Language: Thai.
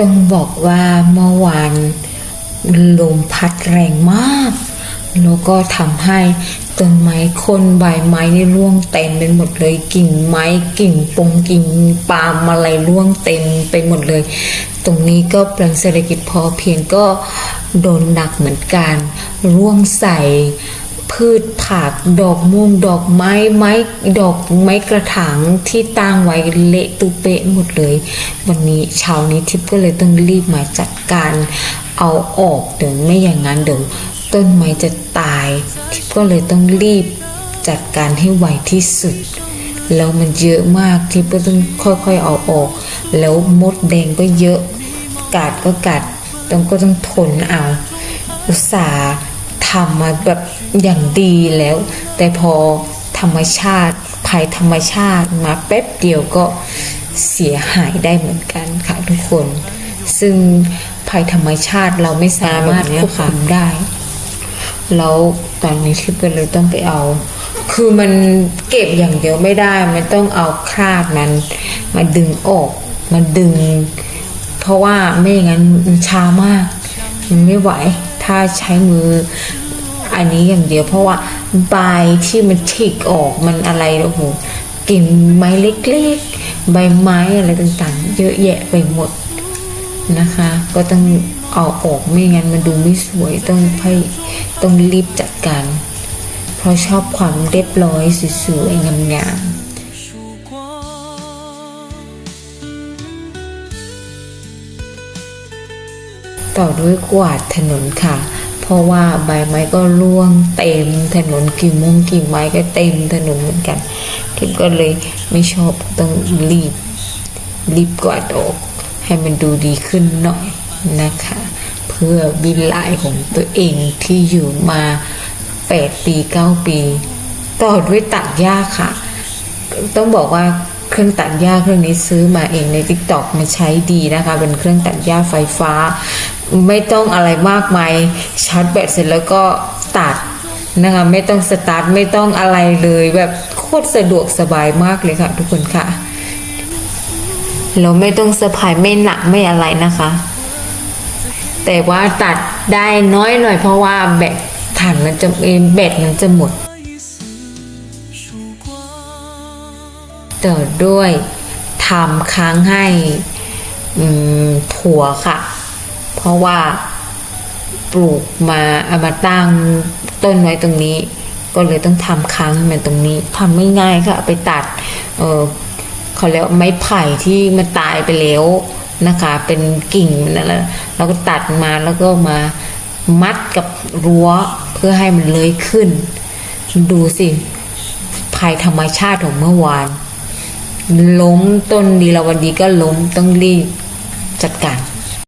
ต้องบอกว่าเมื่อวานลมพัดแรงมาก แล้วก็ทำให้ต้นไม้คนใบไม้นี่ร่วงเต็มไปหมดเลยกิ่งไม้กิ่งปงกิ่งปาล์มอะไรร่วงเต็มไปหมดเลย ตรงนี้ก็แปลงเศรษฐกิจพอเพียงก็โดนหนักเหมือนกัน ร่วงใส่ พืชผักดอกม่วงดอกไม้ไม้ดอกไม้กระถางที่ตั้งไว้เละตุเปะหมดเลย วันนี้เช้านี้ทิพย์ก็เลยต้องรีบมาจัดการเอาออกเดี๋ยวไม่อย่างนั้นเดี๋ยวต้นไม้จะตาย ทิพย์ก็เลยต้องรีบจัดการให้ไวที่สุด แล้วมันเยอะมากทิพย์ก็ต้องค่อยๆเอาออก แล้วมดแดงก็เยอะ กัดก็กัดต้องก็ต้องทนเอาอุตส่าห์ ทำมาแบบอย่างดีแล้ว แต่พอธรรมชาติภัยธรรมชาติมาแป๊บเดียวก็เสียหายได้เหมือนกันค่ะทุกคน ซึ่งภัยธรรมชาติเราไม่สามารถควบคุมได้แล้วตอนนี้ทิพย์ก็เลยต้องไปเอา คือมันเก็บอย่างเดียวไม่ได้ มันต้องเอาคราดมันมาดึงออกมาดึง เพราะว่าไม่อย่างนั้นมันช้ามาก มันไม่ไหว ถ้าใช้มือ อันนี้อย่างเดียว เพราะว่าใบที่มันฉีกออกมันอะไรโอ้โหกิ่งไม้เล็กๆ ใบไม้อะไรต่างๆ เยอะแยะไปหมดนะคะ ก็ต้องเอาออกไม่งั้นมันดูไม่สวยต้องให้ต้องรีบจัดการ เพราะชอบความเรียบร้อยสวยๆงามๆ。ต่อด้วยกวาดถนนค่ะ ราะว่าใบไม้ก็ร่วงเต็มถนนกิ่งมงกิ่งไม้ก็เต็มถนนเหมือนกันทิพย์ก็เลยไม่ชอบต้องรีบรีบกวาดออกให้มันดูดีขึ้นหน่อยนะคะ เพื่อวิไลของตัวเองที่อยู่มา8ปี9ปีต่อด้วยตัดหญ้าค่ะ ต้องบอกว่าเครื่องตัดหญ้าเครื่องนี้ซื้อมาเองใน t ิ k t o k มันใช้ดีนะคะ เป็นเครื่องตัดหญ้าไฟฟ้า ไม่ต้องอะไรมากมายชาร์จแบตเสร็จแล้วก็ตัดนะคะไม่ต้องสตาร์ทไม่ต้องอะไรเลยแบบโคตรสะดวกสบายมากเลยค่ะ ทุกคนค่ะเราไม่ต้องสะพายไม่หนักไม่อะไรนะคะ แต่ว่าตัดได้น้อยหน่อยเพราะว่าแบตถ่านมันจะเอมแบตมันจะหมด ต่อด้วยทำค้างให้ผัวค่ะ เพราะว่าปลูกมาเอามาตั้งต้นไว้ตรงนี้ ก็เลยต้องทำค้างห้มันตรงนี้ทำไม่ง่ายค่ะไปตัดเออเขาเรียกว่าไม้ไผ่ที่มันตายไปแล้วนะคะ เป็นกิ่งนั่นแหละแล้วก็ตัดมาแล้วก็มามัดกับรั้วเพื่อให้มันเลยขึ้น ดูสิภัยธรรมชาติของเมื่อวานล้มต้นดีลาวันดีก็ล้มต้องรีบจัดการ